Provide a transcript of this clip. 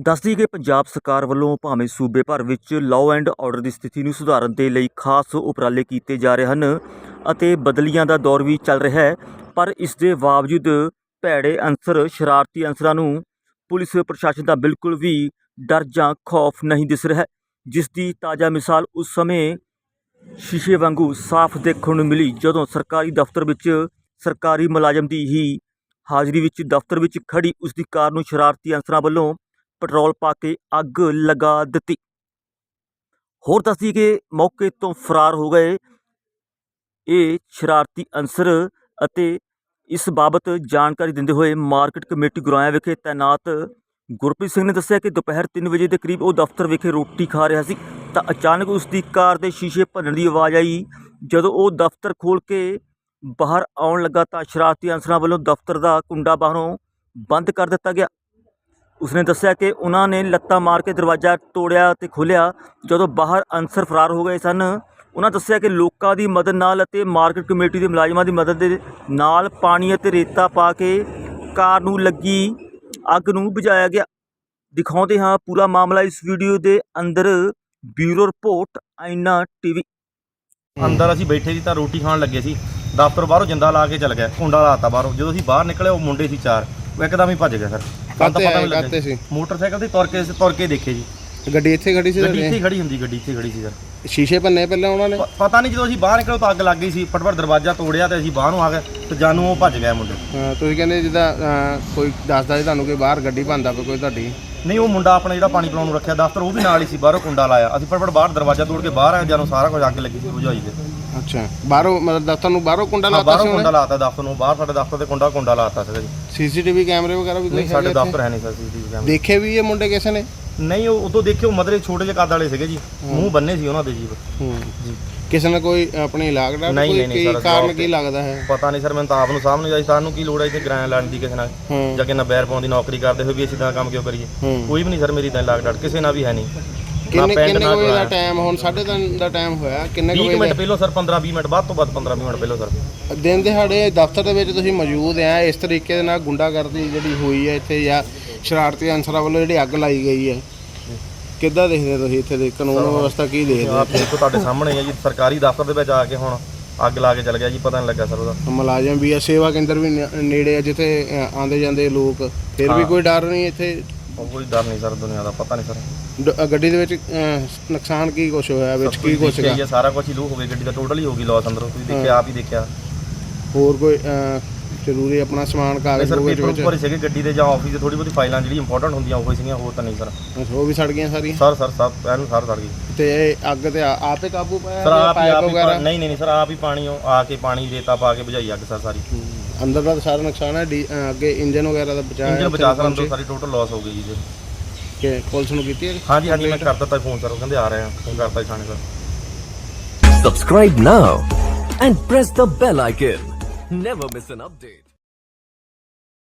ਦੱਸਦੀ ਕਿ ਪੰਜਾਬ ਸਰਕਾਰ ਵੱਲੋਂ ਭਾਵੇਂ ਸੂਬੇ ਭਰ ਵਿੱਚ ਲਾਅ ਐਂਡ ਆਰਡਰ ਦੀ ਸਥਿਤੀ ਨੂੰ ਸੁਧਾਰਨ ਦੇ ਲਈ ਖਾਸ ਉਪਰਾਲੇ ਕੀਤੇ ਜਾ ਰਹੇ ਹਨ ਅਤੇ ਬਦਲੀਆਂ ਦਾ ਦੌਰ ਵੀ ਚੱਲ ਰਿਹਾ ਹੈ, ਪਰ ਇਸ ਦੇ ਬਾਵਜੂਦ ਭੈੜੇ ਅਨਸਰ, ਸ਼ਰਾਰਤੀ ਅਨਸਰਾਂ ਨੂੰ ਪੁਲਿਸ ਪ੍ਰਸ਼ਾਸਨ ਦਾ ਬਿਲਕੁਲ ਵੀ ਡਰ ਜਾਂ ਖੌਫ ਨਹੀਂ ਦਿਸ ਰਿਹਾ ਜਿਸ ਦੀ ਤਾਜ਼ਾ ਮਿਸਾਲ ਉਸ ਸਮੇਂ ਸ਼ੀਸ਼ੇ ਵਾਂਗੂ ਸਾਫ਼ ਦੇਖਣ ਨੂੰ ਮਿਲੀ ਜਦੋਂ ਸਰਕਾਰੀ ਦਫ਼ਤਰ ਵਿੱਚ ਸਰਕਾਰੀ ਮੁਲਾਜ਼ਮ ਦੀ ਹੀ ਹਾਜ਼ਰੀ ਵਿੱਚ, ਦਫ਼ਤਰ ਵਿੱਚ ਖੜੀ ਉਸ ਦੀ ਕਾਰ ਨੂੰ ਸ਼ਰਾਰਤੀ ਅਨਸਰਾਂ ਵੱਲੋਂ ਪੈਟਰੋਲ ਪਾ ਕੇ ਅੱਗ ਲਗਾ ਦਿੱਤੀ। ਹੋਰ ਦੱਸਦੀ ਕਿ ਮੌਕੇ ਤੋਂ ਫਰਾਰ ਹੋ ਗਏ ਇਹ ਸ਼ਰਾਰਤੀ ਅਨਸਰ ਅਤੇ ਇਸ ਬਾਬਤ ਜਾਣਕਾਰੀ ਦਿੰਦੇ ਹੋਏ ਮਾਰਕੀਟ ਕਮੇਟੀ ਗੁਰਾਇਆ ਵਿਖੇ ਤਾਇਨਾਤ ਗੁਰਪ੍ਰੀਤ ਸਿੰਘ ਨੇ ਦੱਸਿਆ ਕਿ ਦੁਪਹਿਰ 3 ਵਜੇ ਦੇ ਕਰੀਬ ਉਹ ਦਫ਼ਤਰ ਵਿਖੇ ਰੋਟੀ ਖਾ ਰਿਹਾ ਸੀ ਤਾਂ ਅਚਾਨਕ ਉਸ ਦੀ ਕਾਰ ਦੇ ਸ਼ੀਸ਼ੇ ਭੰਨਣ ਦੀ ਆਵਾਜ਼ ਆਈ। ਜਦੋਂ ਉਹ ਦਫ਼ਤਰ ਖੋਲ੍ਹ ਕੇ ਬਾਹਰ ਆਉਣ ਲੱਗਾ ਤਾਂ ਸ਼ਰਾਰਤੀ ਅਨਸਰਾਂ ਵੱਲੋਂ ਦਫ਼ਤਰ ਦਾ ਕੁੰਡਾ ਬਾਹਰੋਂ ਬੰਦ ਕਰ ਦਿੱਤਾ ਗਿਆ। ਉਸਨੇ ਦੱਸਿਆ ਕਿ ਉਹਨਾਂ ਨੇ ਲੱਤਾਂ ਮਾਰ ਕੇ ਦਰਵਾਜ਼ਾ ਤੋੜਿਆ ਤੇ ਖੋਲ੍ਹਿਆ। ਜਦੋਂ ਬਾਹਰ ਅਨਸਰ ਫਰਾਰ ਹੋ ਗਏ ਸਨ, ਉਹਨਾਂ ਦੱਸਿਆ ਕਿ ਲੋਕਾਂ ਦੀ ਮਦਦ ਨਾਲ ਅਤੇ ਮਾਰਕੀਟ ਕਮੇਟੀ ਦੇ ਮੁਲਾਜ਼ਮਾਂ ਦੀ ਮਦਦ ਦੇ ਨਾਲ ਪਾਣੀ ਅਤੇ ਰੇਤਾ ਪਾ ਕੇ ਕਾਰ ਨੂੰ ਲੱਗੀ ਅੱਗ ਨੂੰ ਬੁਝਾਇਆ ਗਿਆ। ਦਿਖਾਉਂਦੇ ਹਾਂ ਪੂਰਾ ਮਾਮਲਾ ਇਸ ਵੀਡੀਓ ਦੇ ਅੰਦਰ। Bureau report, Aaina TV. ਅੰਦਰ ਅਸੀਂ ਬੈਠੇ ਸੀ ਤਾਂ ਰੋਟੀ ਖਾਣ ਲੱਗੇ ਸੀ। ਦਫ਼ਤਰ ਬਾਹਰੋਂ ਜਿੰਦਾ ਲਾ ਕੇ ਚੱਲ ਗਿਆ ਕੁੰਡਾ ਲਾਤਾ ਬਾਹਰੋਂ। ਜਦੋਂ ਅਸੀਂ ਬਾਹਰ ਨਿਕਲੇ, ਉਹ ਮੁੰਡੇ ਸੀ ਚਾਰ। ਉਹ ਇੱਕਦਮ ਹੀ ਭੱਜ ਗਿਆ ਸਰ। ਸਾਨੂੰ ਤਾਂ ਕਾਤੇ ਪਤਾ ਆਏ ਵੀ ਲੱਗਿਆ। ਕਾਤੇ ਸੀ? ਮੋਟਰਸਾਈਕਲ ਤੇ ਤੁਰ ਕੇ ਤੁਰ ਕੇ ਦੇਖੇ ਜੀ। ਗੱਡੀ ਇੱਥੇ ਖੜੀ ਸੀ ਗੱਡੀ ਇੱਥੇ ਤੁਹਾਡੇ ਹੀ ਖੜੀ ਹੁੰਦੀ ਗੱਡੀ ਇੱਥੇ ਖੜੀ ਸੀ ਸਰ। ਸ਼ੀਸ਼ੇ ਭੰਨੇ ਪਹਿਲਾਂ ਉਹਨਾਂ ਨੇ? ਪ- ਪਤਾ ਨਹੀਂ ਜਦੋਂ ਅਸੀਂ ਬਾਹਰ ਨਿਕਲੇ ਤਾਂ ਅੱਗ ਲੱਗ ਗਈ ਸੀ ਫਟਫਟ ਦਰਵਾਜ਼ਾ ਤੋੜਿਆ ਤੇ ਅਸੀਂ ਬਾਹਰ ਨੂੰ ਆ ਗਏ ਤੇ ਜਾਨੂੰ ਉਹ ਭੱਜ ਗਿਆ ਮੁੰਡੇ। ਹਾਂ, ਤੁਸੀਂ ਕਹਿੰਦੇ ਜਿੱਦਾਂ ਅਹ, ਕੋਈ ਦੱਸਦਾ ਸੀ ਤੁਹਾਨੂੰ ਕਿ ਬਾਹਰ ਗੱਡੀ ਭੰਦਾ ਕੋਈ ਤੁਹਾਡੀ? ਨਹੀਂ ਉਹ ਮੁੰਡਾ ਆਪਣਾ ਜਿਹੜਾ ਪਾਣੀ ਪਿਲਾਉਣ ਨੂੰ ਰੱਖਿਆ ਦਫ਼ਤਰ ਉਹ ਵੀ ਨਾਲ ਹੀ ਸੀ ਬਾਹਰੋਂ ਕੁੰਡਾ ਲਾਇਆ। ਅਸੀਂ ਫਟਫਟ ਬਾਹਰ ਦਰਵਾਜ਼ਾ ਤੋੜ ਕੇ ਬਾਹਰ ਆਏ ਜਾਨੂੰ ਸਾਰਾ ਕੁਝ ਅੱਗ ਲੱਗੀ ਸੀ ਬੁਝਾਈ ਦੇ ਅੱਛਾ ਬਾਹਰੋਂ ਮਤਲਬ ਦਫ਼ਤਰ ਨੂੰ ਬਾਹਰੋਂ ਕੁੰਡਾ ਹਾਂ, ਲਾਤਾ ਬਾਹਰੋਂ ਸੀ ਕੁੰਡਾ ਉਹਨੇ ਲਾਤਾ ਦਫ਼ਤਰ ਨੂੰ ਬਾਹਰ ਸਾਡੇ ਦਫ਼ਤਰ ਦੇ ਕੁੰਡਾ ਕੁੰਡਾ ਲਾਤਾ ਸੀਗਾ ਜੀ। ਸੀਸੀਟੀਵੀ ਕੈਮਰੇ ਵਗੈਰਾ ਵੀ ਕੋਈ ਨਹੀਂ ਸਾਡੇ ਹੈਗੇ ਇੱਥੇ? ਦਫ਼ਤਰ ਹੈ ਨਹੀਂ ਸਰ ਸੀਸੀਟੀਵੀ ਕੈਮਰਾ। ਦੇਖੇ ਵੀ ਇਹ ਮੁੰਡੇ ਕਿਸੇ ਨੇ? ਨਹੀਂ ਉਹ ਉਦੋਂ ਦੇਖਿਓ ਮਦਰੇ ਛੋਟੇ ਜਿਹੇ ਕੱਦ ਵਾਲੇ ਸੀਗੇ ਜੀ। ਮੂੰਹ ਬੰਨੇ ਸੀ ਉਹਨਾਂ ਦੇ ਜੀ। ਹੂੰ। ਜੀ। ਕਿਸੇ ਨੇ ਕੋਈ ਆਪਣੀ ਲਾਗ ਡਾਟ ਨਹੀਂ, ਕੋਈ ਨਹੀਂ, ਨਹੀਂ, ਕੀ ਸਰ, ਕਾਰਨ ਕੀ ਲੱਗਦਾ ਹੈ? ਪਤਾ ਨਹੀਂ ਸਰ ਮੈਨੂੰ ਤਾਂ ਆਪ ਨੂੰ ਸਾਹਮਣੇ ਆਈ। ਸਾਨੂੰ ਕੀ ਲੋੜ ਹੈ ਇੱਥੇ ਗ੍ਰਾਂ ਲੈਣ ਦੀ ਕਿਸੇ ਨਾਲ? ਹੂੰ। ਜਾਂ ਕਿ ਨਾ ਬੈਰ ਪਾਉਣ ਦੀ ਨੌਕਰੀ ਕਰਦੇ ਹੋਏ ਵੀ ਅਸੀਂ ਤਾਂ ਕੰਮ ਕਿਉਂ ਕਰੀਏ? ਹੂੰ। ਕੋਈ ਵੀ ਨਹੀਂ ਸਰ ਮੇਰੀ ਤਾਂ ਲਾਗ ਡਾਟ ਕਿਸੇ ਨਾਲ ਵੀ ਹੈ ਨਹੀਂ। ਕਿੰਨੇ ਕਿੰਨੇ ਵਜੇ ਦਾ। ਟਾਈਮ ਹੁਣ? 3:30 ਦਾ ਟਾਈਮ ਹੋਇਆ। ਕਿੰਨੇ ਕੁ 20 ਵਜੇ ਮਿੰਟ ਪਹਿਲਾਂ ਸਰ 15 20 ਮਿੰਟ ਬਾਅਦ ਤੋਂ ਬਾਅਦ 15 20 ਮਿੰਟ ਪਹਿਲਾਂ ਸਰ। ਦਾ ਦਿਨ ਦਿਹਾੜੇ ਦਫ਼ਤਰ ਦੇ ਵਿੱਚ ਤੁਸੀਂ ਮੌਜੂਦ ਆ। ਇਸ ਤਰੀਕੇ ਦੇ ਨਾਲ ਗੁੰਡਾਗਰਦੀ ਜਿਹੜੀ ਹੋਈ ਹੈ ਇੱਥੇ ਜਾਂ ਸ਼ਰਾਰਤੀ ਅਨਸਰਾਂ ਵੱਲੋਂ ਜਿਹੜੀ ਅੱਗ ਲਾਈ ਗਈ ਹੈ ਕਿੱਦਾਂ ਦੇਖਦੇ ਤੁਸੀਂ ਇੱਥੇ ਦੇ ਕਾਨੂੰਨ ਵਿਵਸਥਾ ਕੀ ਦੇਖਦੇ ਆਪ ਦੇਖੋ ਤੁਹਾਡੇ ਸਾਹਮਣੇ ਹੀ ਜੀ ਸਰਕਾਰੀ ਦਫ਼ਤਰ ਦੇ ਵਿੱਚ ਆ ਕੇ ਹੁਣ ਅੱਗ ਲਾ ਕੇ ਚੱਲ ਗਿਆ ਜੀ ਪਤਾ ਨਹੀਂ ਲੱਗਾ ਸਰ ਉਹਦਾ। ਮੁਲਾਜ਼ਮ ਵੀ ਆ ਸੇਵਾ ਕੇਂਦਰ ਵੀ ਨੇੜੇ ਆ ਜਿੱਥੇ ਅ, ਆਉਂਦੇ ਜਾਂਦੇ ਲੋਕ। ਫਿਰ ਵੀ। ਕੋਈ ਡਰ ਨਹੀਂ ਇੱਥੇ? ਉਹ ਕੋਈ ਡਰ ਨਹੀਂ ਸਰ ਦੁਨੀਆ ਦਾ ਪਤਾ ਨਹੀਂ ਸਰ। ਡ- ਅ, ਗੱਡੀ ਦੇ ਵਿੱਚ ਅ, ਨੁਕਸਾਨ ਕੀ ਕੁਛ ਹੋਇਆ ਵਿੱਚ ਕੀ ਕੁਛ ਜੀ, ਸਾਰਾ ਕੁਝ ਹੀ ਲੂ ਹੋ ਗਈ ਗੱਡੀ ਦਾ ਟੋਟਲ ਹੀ ਹੋ ਗਈ ਲਾਸ ਅੰਦਰੋਂ ਤੁਸੀਂ ਦੇਖਿਆ ਆਪ ਹੀ ਦੇਖਿਆ। ਹੋਰ ਕੋਈ ਅ, ਜ਼ਰੂਰੀ ਆਪਣਾ ਸਮਾਨ ਕਾਗਜ਼ ਸਰ ਪੇਪਰ ਉੱਪਰ ਹੀ ਸੀਗੇ ਗੱਡੀ ਦੇ ਜਾਂ ਆਫਿਸ ਦੇ ਥੋੜੀ ਬਹੁਤੀ ਫਾਈਲਾਂ ਜਿਹੜੀ ਇੰਪੋਰਟੈਂਟ ਹੁੰਦੀਆਂ ਉਹ ਹੀ ਸੀਗੀਆਂ ਹੋਰ ਤਾਂ ਨਹੀਂ ਸਰ। ਉਹ ਵੀ ਸੜ ਗਈਆਂ ਸਾਰੀਆਂ? ਸਰ ਸਰ ਸਭ ਐਨ ਸਰ ਸੜ ਗਈ। ਤੇ ਇਹ ਅੱਗ ਤੇ ਆ- ਆਪੇ ਕਾਬੂ ਪਾਇਆ ਸਰ ਜਾਂ ਆਪ ਹੀ ਪਾਈਪ ਆਪ ਹੀ ਵਗੈਰਾ? ਪਾ- ਨਹੀਂ ਨਹੀਂ ਨਹੀਂ ਸਰ ਆਪ ਹੀ ਪਾਣੀ ਉਹ ਆ ਕੇ ਪਾਣੀ ਰੇਤਾ ਪਾ ਕੇ ਬੁਝਾਈ ਅੱਗ ਸਰ ਸਾਰੀ। ਅੰਦਰ ਦਾ ਤਾਂ ਸਾਰਾ ਨੁਕਸਾਨ ਹੈ ਡੀ- ਅ, ਅੱਗੇ ਇੰਜਨ ਵਗੈਰਾ ਦਾ ਬਚਾਅ ਇੰਜਨ ਬਚਾ ਸਰ ਅੰਦਰ ਸਾਰੀ ਟੋਟਲ ਲਾਸ ਹੋ ਗਈ ਜੀ ਜੀ ਕਿ ਪੁਲਿਸ ਨੂੰ ਕੀਤੀ ਹੈ ਹਾਂਜੀ ਹਾਂਜੀ ਮੈਂ ਕਰ ਦਿੱਤਾ ਫੋਨ ਉਹ ਕਹਿੰਦੇ ਆ ਰਹੇ ਆ ਫੋਨ ਕਰਤਾ ਜੀ ਥਾਣੇ sir. Subscribe now and press the bell icon. Never miss an update.